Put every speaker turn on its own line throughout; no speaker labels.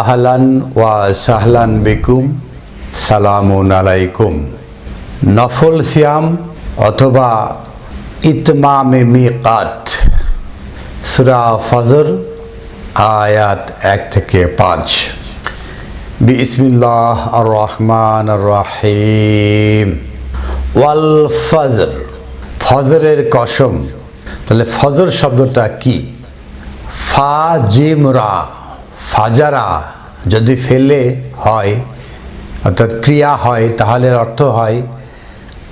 আহলান ওয়া সাহলান বিকুম, সালামুন আলাইকুম। নফল সিয়াম অথবা ইতমামে মিকাত। সুরা ফজর, আয়াত এক থেকে পাঁচ। বিসমিল্লাহ আর রহমান রাহিম ওয়াল ফজর, ফজরের কসম। তাহলে ফজর শব্দটা কি? ফা, জিম রা ফাজারা যদি ফেলে হয়, অর্থাৎ ক্রিয়া হয়, তাহলে অর্থ হয়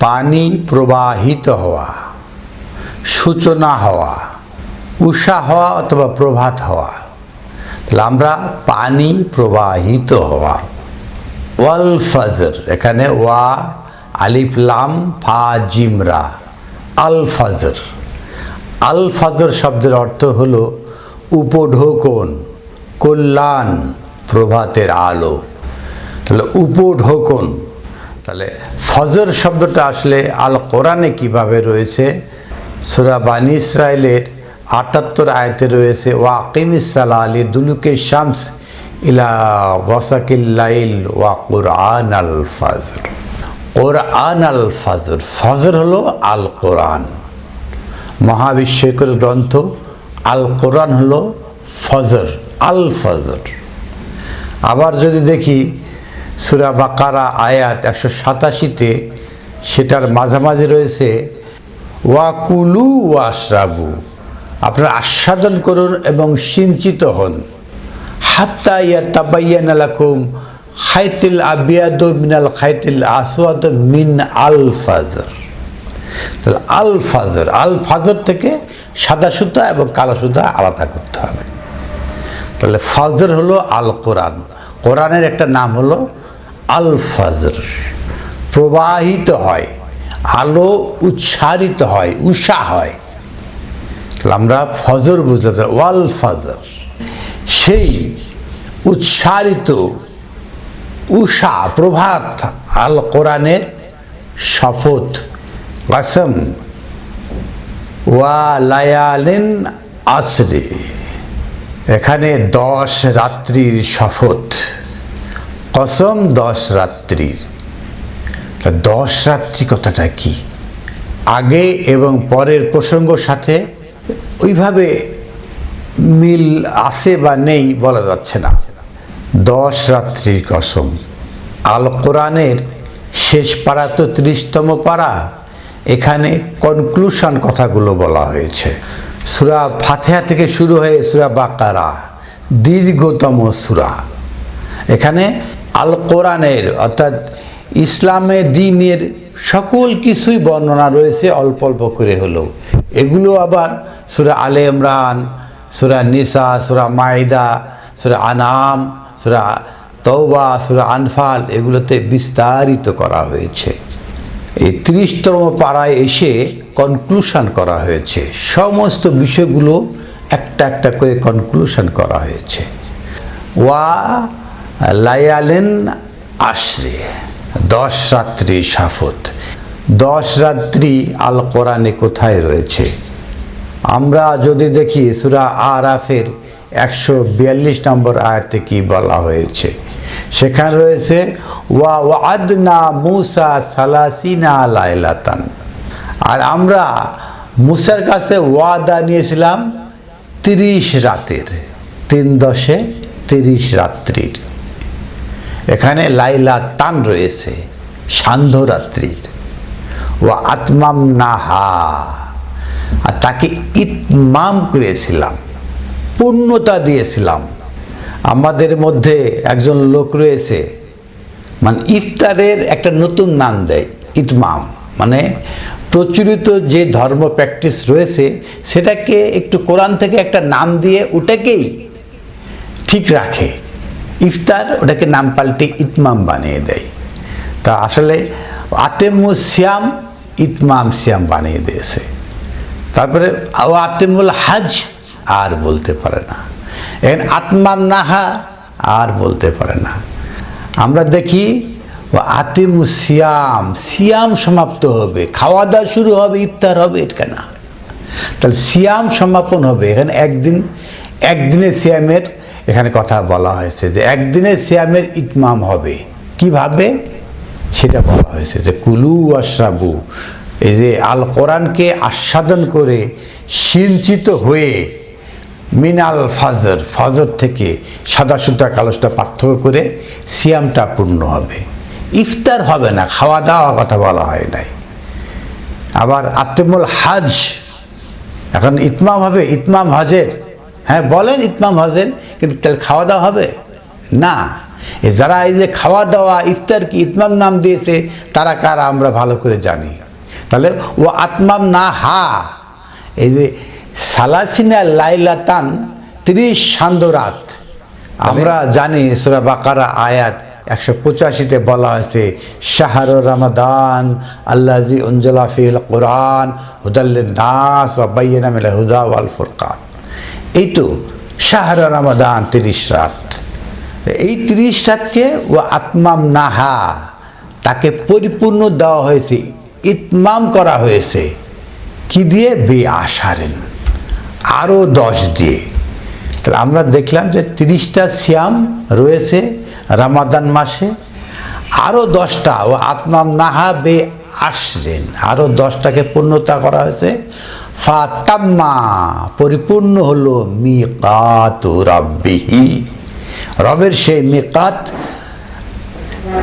পানি প্রবাহিত হওয়া, সূচনা হওয়া, উষা হওয়া অথবা প্রভাত হওয়া। তাহলে আমরা পানি প্রবাহিত হওয়া। ওয়াল ফজর, এখানে ওয়া, আলিফ, লাম, ফা জিমরা আল ফজর। আল ফজর শব্দের অর্থ হল উপঢৌকন। কল্যাণ প্রভাতের আলো। তাহলে উপঢৌকন তাহলে ফজর শব্দটা আসলে আল কোরআনে কীভাবে রয়েছে? সুরা বানী ইসরায়েলের আটাত্তর আয়তে রয়েছে ওয়াকিম ইসালা আলী দুলুকে শামস ইলা ওয়াসাকিল্লাইল ওয়া কোরআন আল ফজর। কোরআন আল ফজর ফজর হলো আল কোরআন মহাবিশ্বকর গ্রন্থ আল কোরআন হলো ফজর। আল ফজর আবার যদি দেখি সুরা বাকারা আয়াত একশো সাতাশিতে সেটার মাঝামাঝি রয়েছে ওয়াকুলু ওয়াশরাবু আপনারা আস্বাদন করুন এবং সিঞ্চিত হন। হাত্তা ইয়া তাবাইয়ান আলাকুম খাইতিল আবিয়াদ মিনাল খাইতিল আসওয়াদ মিন আল ফাজর তাহলে আল ফাজর আল ফাজর থেকে সাদা সুতা এবং কালো সুতা আলাদা করতে হবে। তাহলে ফজর হলো আল কোরআন। কোরআনের একটা নাম হলো আল ফজর। প্রবাহিত হয়, আলো উচ্ছারিত হয়, উষা হয়। তাহলে আমরা ফজর বুঝতে ওয়াল ফজর। সেই উচ্ছারিত, উষা, প্রভাত আল কোরআনের শপথ। কাসম, ওয়া লায়ালিন আসরে। এখানে দশ রাত্রির শপথ। কসম দশ রাত্রির। তা দশ রাত্রি কথাটা কি? আগে এবং পরের প্রসঙ্গ সাথে ওইভাবে মিল আছে বা নেই বলা যাচ্ছে না। দশ রাত্রির কসম। আল কোরআনের শেষ পাড়া তো ত্রিশতম পাড়া। এখানে কনক্লুশন কথাগুলো বলা হয়েছে। সুরা ফাতেহা থেকে শুরু হয়ে সুরা বাকারা, দীর্ঘতম সুরা। এখানে আল কোরআনের অর্থাৎ ইসলামের দিনের সকল কিছুই বর্ণনা রয়েছে অল্প অল্প করে হলেও। এগুলো আবার সুরা আলে ইমরান, সুরা নিসা, সুরা মাইদা, সুরা আনাম, সুরা তৌবা সুরা আনফাল এগুলোতে বিস্তারিত করা হয়েছে। এই ত্রিশতম পাড়ায় এসে কনক্লুশন করা হয়েছে। সমস্ত বিষয়গুলো একটা একটা করে কনক্লুশন করা হয়েছে। ওয়া লায়ালেন আশ্রে, দশ রাত্রি সাফত। দশ রাত্রি আল কোরআনে কোথায় রয়েছে? আমরা যদি দেখি সুরা আরাফের একশো বিয়াল্লিশ নম্বর আয়াতে কি বলা হয়েছে? সেখানে রয়েছে, ওয়া ওয়াদনা মুসা সালাসিনা লাইলাতান। আর আমরা মুসার কাছে ওয়াদা নিয়েছিলাম তিরিশ রাতের, তিন দশে তিরিশ রাত্রির। এখানে লাইলা তান রয়েছে, সান্ধ্য রাত্রির। ও আত্মাম নাহা, আর তাকে ইতমাম করেছিলাম, পূর্ণতা দিয়েছিলাম। আমাদের মধ্যে একজন লোক রয়েছে মানে ইফতারের একটা নতুন নাম দেয়, ইতমাম। মানে প্রচলিত যে ধর্ম প্র্যাকটিস রয়েছে, সেটাকে একটু কোরআন থেকে একটা নাম দিয়ে ওটাকেই ঠিক রাখে। ইফতার ওটাকে নাম পাল্টে ইতমাম বানিয়ে দেয়। তা আসলে আতেমু শ্যাম ইতমাম শ্যাম বানিয়ে দিয়েছে। তারপরে ও আতেমুল হাজ আর বলতে পারে না। এখন আত্মাম নাহা আর বলতে পারে না। আমরা দেখি ও আতিমু সিয়াম সিয়াম সমাপ্ত হবে। খাওয়া দাওয়া শুরু হবে, ইফতার হবে এটা না তাহলে সিয়াম সমাপন হবে। এখানে একদিন একদিনে সিয়ামের এখানে কথা বলা হয়েছে যে একদিনে সিয়ামের ইতমাম হবে। কীভাবে? সেটা বলা হয়েছে যে কুলু আশ্রাবু এই যে আল কোরআনকে আস্বাদন করে সিঞ্চিত হয়ে মিনাল ফাজর ফাজর থেকে সাদা সুতা কালোসটা পার্থক্য করে সিয়ামটা পূর্ণ হবে। ইফতার হবে না খাওয়া দাওয়া কথা বলা হয় নাই। আবার আত্মমুল হাজ, এখন ইতমাম হবে, ইতমাম হজের। হ্যাঁ বলেন ইতমাম হজের, কিন্তু তাহলে খাওয়া দাওয়া হবে? না। যারা এই যে খাওয়া দাওয়া ইফতার কি ইতমাম নাম দিয়েছে, তারা কারা আমরা ভালো করে জানি। তাহলে ও আত্মাম না হা, এই যে সালাসিনা লাইলাতান, ত্রিশ সান্দরাত আমরা জানি সুরা বাকারা আয়াত একশো পঁচাশিতে বলা হয়েছে, শাহর রমাদান আল্লাজি উঞ্জলা ফিল কোরআন হুদাল্লিন নাস বা বাইনা মিলা হুদা ওয়াল ফুরকান। এই তো শাহর রমাদান তিরিশ রাত। এই তিরিশ রাতকে ও আত্মাম নাহা, তাকে পরিপূর্ণ দেওয়া হয়েছে, ইতমাম করা হয়েছে। কি দিয়ে? বে আশারেন। আরও দশ দিয়ে। তাহলে আমরা দেখলাম যে তিরিশটা সিয়াম রয়েছে রামাদান মাসে আরও দশটা, ও আত্মাম নাহা বে আসরেন আরও দশটাকে পূর্ণতা করা হয়েছে। ফাতাম্মা, পরিপূর্ণ হলো মিকাত রব্বিহি। রবের সেই মিকাত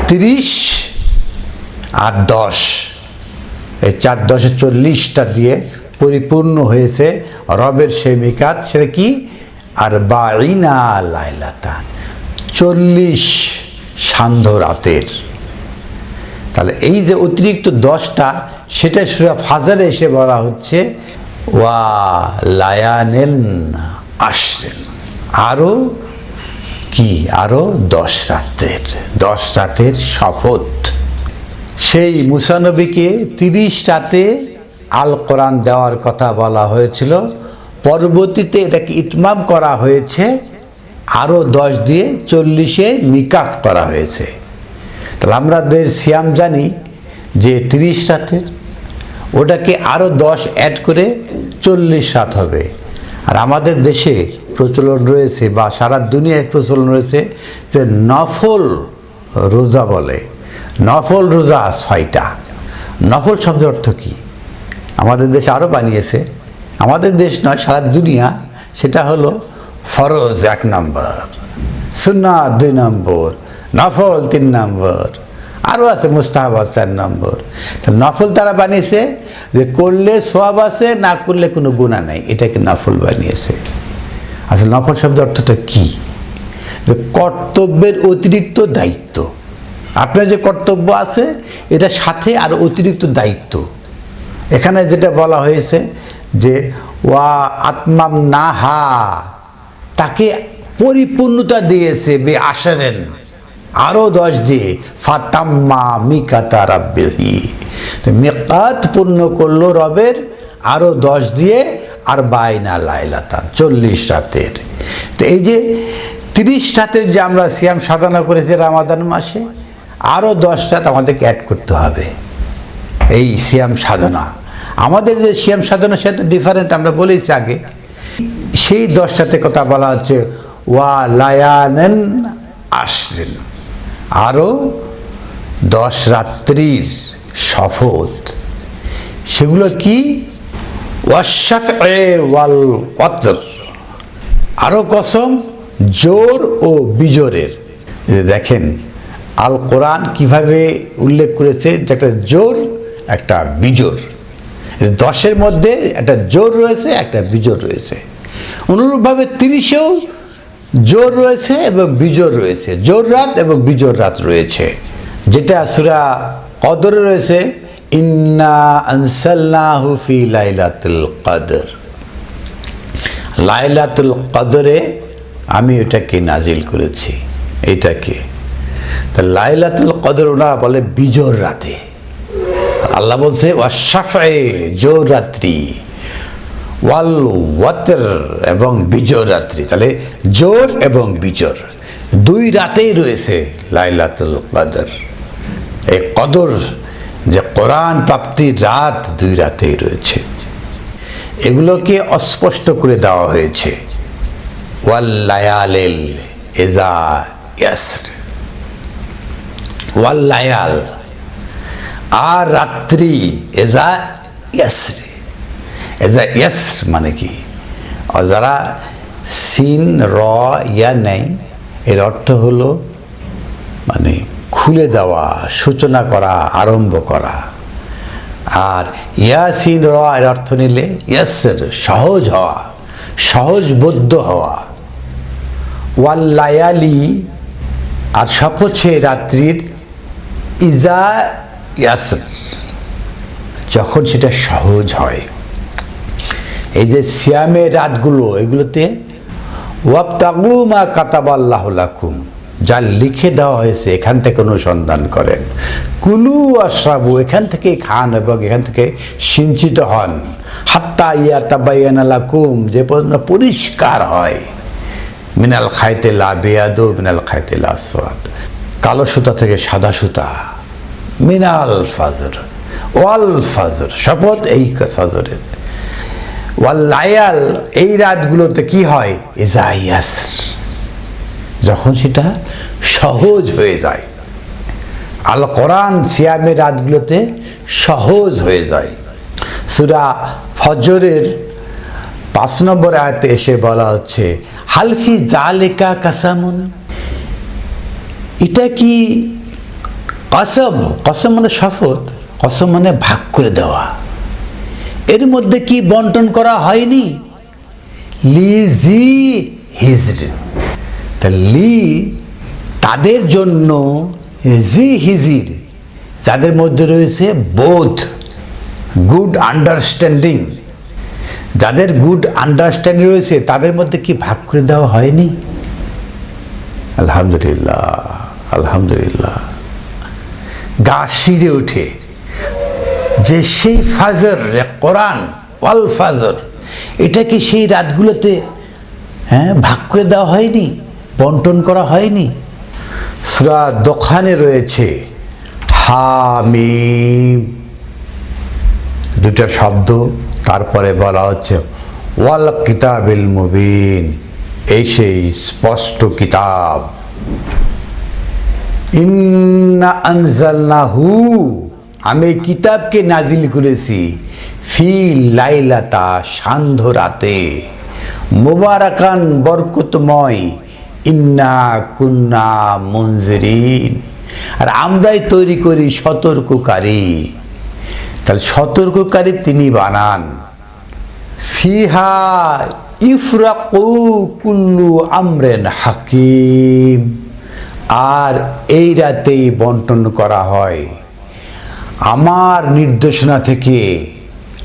তিরিশ আর দশ। এই চার দশে চল্লিশটা দিয়ে পরিপূর্ণ হয়েছে রবের সেই মিকাত। সেটা কি? আর বাইনা লাইলাতান। চল্লিশ সান্ধ্য রাতের। তাহলে এই যে অতিরিক্ত দশটা, সেটা সুরা ফাজারে এসে বলা হচ্ছে, ওয়া লায়ানেন আসছেন আরও কি? আরও দশ রাত্রের দশ রাতের শপথ। সেই মুসানবীকে তিরিশ রাতে আল কোরআন দেওয়ার কথা বলা হয়েছিল। পরবর্তীতে এটাকে ইতমাম করা হয়েছে। আরও দশ দিয়ে চল্লিশে মিকাত করা হয়েছে। তাহলে আমাদের সিয়াম জানি যে তিরিশ রাতের, ওটাকে আরও দশ অ্যাড করে চল্লিশ রাত হবে। আর আমাদের দেশে প্রচলন রয়েছে বা সারা দুনিয়ায় প্রচলন রয়েছে যে নফল রোজা বলে। নফল রোজা ছয়টা। নফল শব্দের অর্থ কী? আমাদের দেশে আরও বানিয়েছে। আমাদের দেশ নয়, সারা দুনিয়া। সেটা হলো ফরজ এক নম্বর সুন্না দুই নম্বর, নফল তিন নম্বর আরও আছে মুস্তাহাবাদ চার নম্বর। তা নফল তারা বানিয়েছে, যে করলে সোয়াব আছে, না করলে কোনো গুণা নাই এটাকে নফল বানিয়েছে? আচ্ছা নফল শব্দ অর্থটা কী? যে কর্তব্যের অতিরিক্ত দায়িত্ব। আপনার যে কর্তব্য আছে, এটা সাথে আর অতিরিক্ত দায়িত্ব। এখানে যেটা বলা হয়েছে যে, ওয়া আত্মাম না হা তাকে পরিপূর্ণতা দিয়েছে বে আসারেন আরও দশ দিয়ে, ফাতাম্মা মিকাতা রাব্বেহি। তো মেকাত পূর্ণ করল রবের আরও দশ দিয়ে, আর বাইনা লাইলাতান, চল্লিশ রাতের। তো এই যে তিরিশ রাতের যে আমরা সিয়াম সাধনা করেছি রামাদান মাসে আরও দশ রাত আমাদেরকে অ্যাড করতে হবে। এই সিয়াম সাধনা। আমাদের যে সিয়াম সাধনা সে তো ডিফারেন্ট আমরা বলেছি আগে। সেই দশটাতে কথা বলা হচ্ছে, ওয়া লায়ানেন আসছেন আরও দশ রাত্রির শপথ। সেগুলো কি? ওয়াশাফ ওয়াল অতর আরও কসম, জোর ও বিজোরের। দেখেন, আল কোরআন কীভাবে উল্লেখ করেছে যে একটা জোর, একটা বিজোর। দশের মধ্যে একটা জোর রয়েছে, একটা বিজোর রয়েছে। অনুরূপভাবে তিরিশেও জোর রয়েছে এবং বিজোর রয়েছে। জোর রাত এবং বিজোর রাত রয়েছে। যেটা সুরা কদরে রয়েছে, ইন্না আনসাল্লাহু ফি লাইলাতুল কদর। লাইলাতুল কদরে আমি এটাকে নাজিল করেছি, এটাকে। তা লাইলাতুল কদর ওনারা বলে বিজোর রাতে। আল্লাহ বলছে ওয়াশাফে জোর রাত্রি। ওয়াল ওয়াতের এবং বিজোর রাত্রি। তাহলে জোর এবং বিজোর। দুই রাতেই রয়েছে লাইলাতুল কদর। এই কদর যে কোরআন প্রাপ্তির রাত দুই রাতেই রয়েছে। এগুলোকে অস্পষ্ট করে দেওয়া হয়েছে। ওয়াল্লায়ালেল এজা ইয়াসর। ওয়াল্লায়াল আর রাত্রি এজা ইয়াসরে। এজা ইয়াস মানে কি? আর যারা সিন, র, ইয়া নেই, এর অর্থ হলো মানে খুলে দেওয়া, সূচনা করা, আরম্ভ করা। আর ইয়াসিন র, এর অর্থ নিলে ইয়াসের সহজ হওয়া, সহজবোধ্য হওয়া। ওয়াল্লায়ালি আর শপথ সে রাত্রির ইজা ইয়াসর যখন সেটা সহজ হয়। এই যে সিয়ামের রাতগুলো, এগুলোতে, ওয়াবতাগু মা কাতাবাল্লাহ লাকুম, যা লিখে দেওয়া হয়েছে, এখান থেকে অনুসন্ধান করেন। কুলু আশ্রাবু, এখান থেকে খান এবং এখান থেকে সিঞ্চিত হন। হাত্তা ইয়া তাবাইয়ানা লাকুম, যে পর্যন্ত পরিষ্কার হয়। মিনাল খাইতে লা বেয়াদো, মিনাল খাইতে লা সোয়াদ। কালো সুতা থেকে সাদা সুতা। মিনাল ফাজর, ওয়াল ফাজর, শপথ এই ফাজরের। ওয়াল লায়াল, এই রাতগুলোতে কি হয়? যখন সেটা সহজ হয়ে যায়। আল কোরআন সিয়ামের রাতগুলোতে সহজ হয়ে যায়। সুরা ফজরের পাঁচ নম্বর আয়তে এসে বলা হচ্ছে হালফি জালেকা কাসামুন? এটা কি কসম? কসম মানে শপথ, কসম মানে ভাগ করে দেওয়া। এর মধ্যে কি বন্টন করা হয়নি? লি জি হিজরিন তা লি তাদের জন্য জি হিজির, যাদের মধ্যে রয়েছে বোধ গুড আন্ডারস্ট্যান্ডিং যাদের গুড আন্ডারস্ট্যান্ডিং রয়েছে, তাদের মধ্যে কি ভাগ করে দেওয়া হয়নি? আলহামদুলিল্লাহ আলহামদুলিল্লাহ। গা শিরে ওঠে। যে সেই ফাজর কোরআন, ওয়াল ফাজর, এটা কি সেই রাতগুলোতে হ্যাঁ ভাগ করে দেওয়া হয়নি, বন্টন করা হয়নি? সুরা দোকানে রয়েছে, হামিম। দুটা শব্দ, তারপরে বলা হচ্ছে, ওয়াল কিতাবিল মুবিন, এই সেই স্পষ্ট কিতাব। ইন্না আনজালনাহু আমি এই কিতাবকে নাজিল করেছি ফি লাইলাতা সান্ধ্য রাতে মোবারাকান বরকতময়, ইন্না কুন্না মঞ্জরিন আর আমরাই তৈরি করি সতর্ককারী। তাহলে সতর্ককারী তিনি বানান। ফিহা ইফরাকু কুল্লু আমরেন হাকিম। আর এই রাতেই বন্টন করা হয়। আমার নির্দেশনা থেকে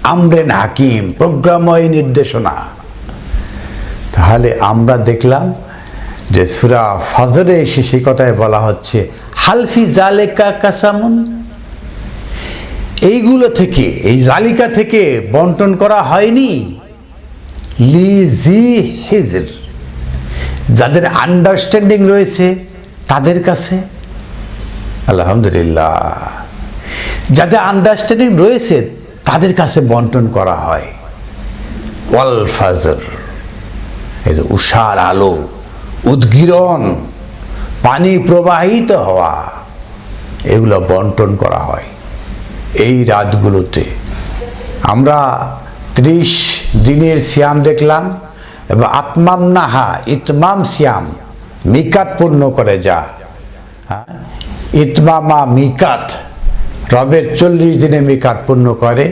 আমরেন হাকিম প্রোগ্রাময় নির্দেশনা। তাহলে আমরা দেখলাম যে সুরা ফজরে এসে সেই কথায় বলা হচ্ছে হালফি জালেকা কাসামুন? এইগুলো থেকে, এই জালিকা থেকে বন্টন করা হয়নি। লিজি হিজর। যাদের আন্ডারস্ট্যান্ডিং রয়েছে, তাদের কাছে। আলহামদুলিল্লাহ। যাদের আন্ডারস্ট্যান্ডিং রয়েছে, তাদের কাছে বন্টন করা হয়। ওয়াল ফাজর উষার আলো, উদ্গিরণ, পানি প্রবাহিত হওয়া, এগুলো বন্টন করা হয় এই রাতগুলোতে। আমরা ত্রিশ দিনের সিয়াম দেখলাম এবং আত্মাম নাহা, ইতমাম সিয়াম, মিকাত পূর্ণ করে যা। হ্যাঁ? ইতমামা মিকাত রবের চল্লিশ দিনে মিকাত পূর্ণ করে,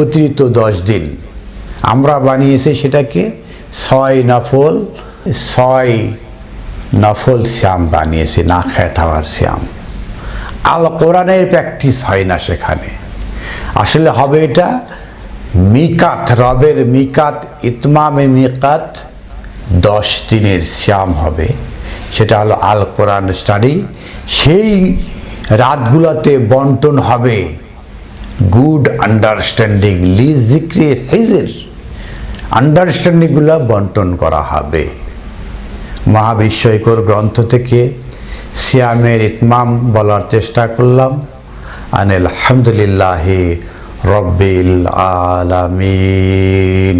অতিরিক্ত দশ দিন। আমরা বানিয়েছি সেটাকে ছয় নফল ছয় নফল শ্যাম বানিয়েছি, না খায় থাকার শ্যাম। আল কোরআনের প্র্যাকটিস হয় না সেখানে। আসলে হবে এটা মিকাত, রবের মিকাত, ইতমামে মিকাত দশ দিনের শ্যাম হবে। সেটা হলো আল কোরআন স্টাডি। সেই রাতগুলোতে বন্টন হবে। গুড আন্ডারস্ট্যান্ডিং লিজ জিক্রি হেজের আন্ডারস্ট্যান্ডিংগুলো বন্টন করা হবে। মহাবিশ্বকর গ্রন্থ থেকে সিয়ামের ইতমাম বলার চেষ্টা করলাম। আনিল আলহামদুলিল্লাহি রব্বিল আলামিন।